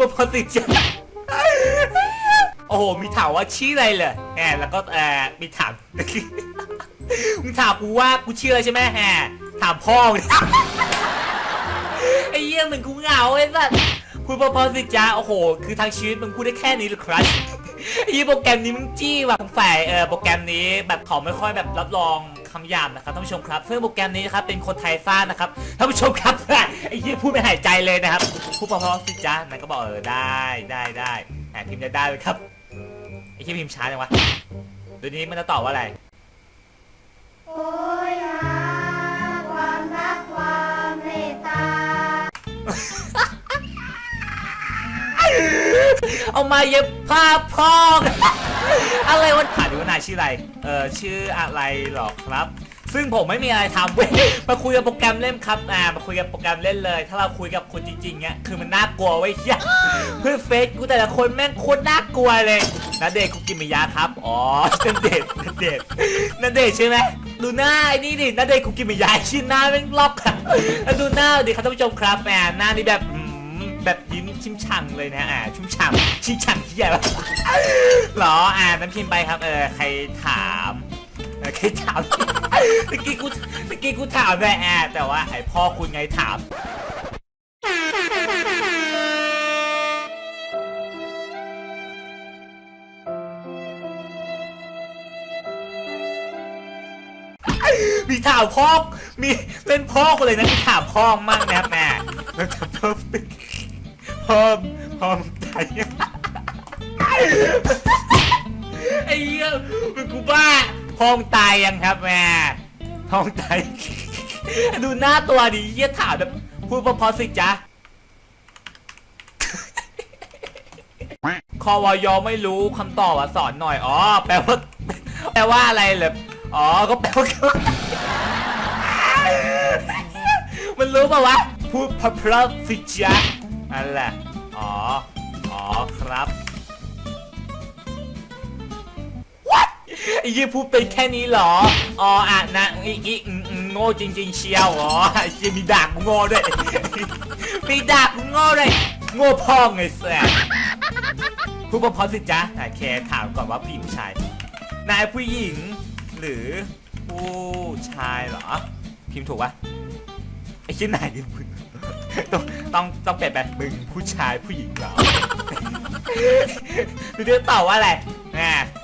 ปพอติจโอ้โห มีถามว่าชื่ออะไรเหรอแหมแล้วก็เอ่อมีถามมึงถามกูว่ากูชื่ออะไรใช่ไหมแหมถามพ่อมึงไอ้เยี่ยเหมือนกูเหงาไอ้สัสพูดเพอๆสิจ้าโอ้โห คือทางชีวิตมึงพูดได้แค่นี้หรือครับ ยี่โปรแกรมนี้มึงจี้ว่ะฝ่ายเออโปรแกรมนี้แบบเขาไม่ค่อยแบบรับรองคำหยาบนะครับท่านผู้ชมครับซึ่งโปรแกรมนี้นะครับเป็นคนไทยสร้างนะครับท่านผู้ชมครับ ไอ้ยี่พูดไม่หายใจเลยนะครับพูดเพอๆสิจ้านั่นก็บอกเออได้ได้ได้แหมพิมพ์ได้ได้เลยครับไอ้ที่พิมพ์ช้าจังวะเดี๋ยวนี้มันจะตอบว่าอะไร เอามาเย็บผ้าพอกอะไรวะถามดูว่านายชื่ออะไร เออชื่ออะไรหรอครับ ซึ่งผมไม่มีอะไรทำเว้ย มาคุยกับโปรแกรมเล่นครับอ่ามาคุยกับโปรแกรมเล่นเลย ถ้าเราคุยกับคนจริงๆเนี้ย คือมันน่ากลัวไว้ยเฮียเพื่อนเฟซกูแต่ละคนแม่งโคตรน่ากลัวเลยนาเดชน์คุกิมิยะครับ อ๋อนาเดชน์นาเดชน์นาเดชน์ใช่ไหมดูหน้าไอ้นี่ดินาเดชน์คุกิมิยะชื่อหน้าแม่งล็อกอะแล้วดูหน้าดิครับท่านผู้ชมครับแหมหน้านี่แบบอืม แบบยิ้มชิมช่งเลยนะอ่าชุ่มฉ่ำชิมช่งที่ใหญ่ปะหรออ่าน้ำพิมพ์ไปครับเออใครถามเออใครถามตะกี้กูตะกี้กูถามด้วยแอบแต่ว่าไอพ่อคุณไงถามมีถามพ่อมีเล่นพ่อคนเลยนะมีถามพ่อมากนะครับแม่แล้วจะเพิ่ม พิ่มเพิ่มไทยไอ้เหี้ยเป็นกูบ้าพองตายยังครับแม่พองตาย ดูหน้าตัวดิเหี้ยถามแบบพูดเพอๆสิจ๊ะคอวอยไม่รู้คำตอบอะสอนหน่อย อ๋อ แปลว่า แปลว่าอะไรเหรออ๋อ ก็แปลว่ามันรู้ป่าวะ พูดพราะๆสิจ๊ะ นั่นแหละ อ๋อ อ๋อครับ What ไอ้ยี่พูดเป็นแค่นี้เหรอ อ๋ออะนะอีอีอืมอืมโง่จริง ๆ เชียวอ๋อไอ้ยี่มีดากโง่ด้วย มีดากโง่ด้วย โง่พ่อไงแซ่พูดพราะๆสิจ๊ะโอเคถามก่อนว่าผู้หญิงผู้ชาย นายผู้หญิง หรือผู้ชายเหรอ พิมพ์ถูกปะไอ้ชื่อไหนดิมึง ต้องต้องต้องเปลี่ยนไปมึงผู้ชายผู้หญิงเหรอดูเดือตอบว่าอะไรแหม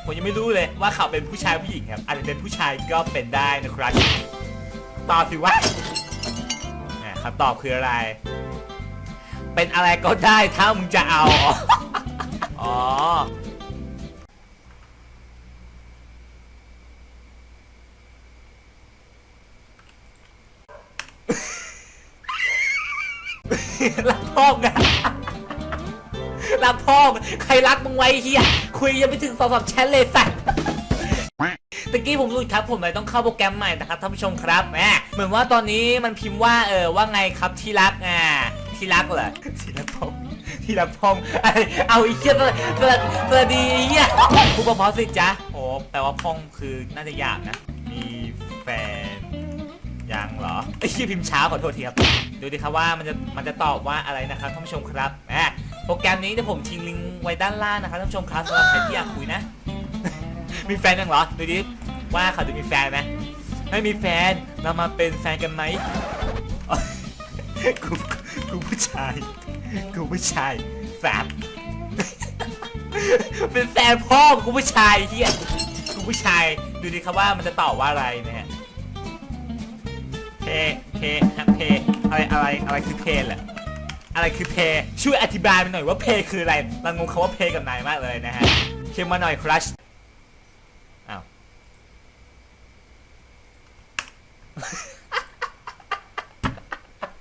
ผมยังไม่รู้เลยว่าเขาเป็นผู้ชายผู้หญิงครับอาจจะเป็นผู้ชายก็เป็นได้นะครับตอบสิว่าแหมคำตอบคืออะไร เป็นอะไรก็ได้ถ้ามึงจะเอา อ๋อ รักพ่อไงรักพ่องใครรักมึงไว้เฮียคุยยังไม่ถึงสองสามแชทเลยสัตตะกี้ผมรู้ครับผมเลยต้องเข้าโปรแกรมใหม่นะครับท่านผู้ชมครับแหมเหมือนว่าตอนนี้มันพิมพ์ว่าเออว่าไงครับที่รักอ่าที่รักเหรอที่รักพ่อที่รักพ่ออะไรเอาอ้เหี้ยตัวตัวตัวดีเหี้ยพูดเพราะๆสิจ๊ะโอ้แปลว่าพ่องคือน่าจะยาบนะ มีแฟน ยังเหรอไอ้ที่พิมพ์ช้าขอโทษทีครับดูดิครับว่ามันจะมันจะตอบว่าอะไรนะครับท่านผู้ชมครับแหมโปรแกรมนี้เดี๋ยวผมทิ้งลิงก์ไว้ด้านล่างนะครับท่านผู้ชมครับสำหรับใครที่อยากคุยนะ มีแฟนยังเหรอดูดิว่าเขาจะมีแฟนไหมไม่มีแฟนเรามาเป็นแฟนกันไหมกูกูผู้ชายกูผู้ชายแฟบเป็นแฟนพ่อกูผู้ชายเฮียกูผู้ชายดูดิครับว่ามันจะตอบว่าอะไรนะฮะ ฮะเพอะไรอะไรอะไรคือเพแหละอะไรคือเพช่วยอธิบายมาหน่อยว่าเพคืออะไรเรางงคำว่าเพกับนายมากเลยนะฮะเขียนมาหน่อยครัชอ้าว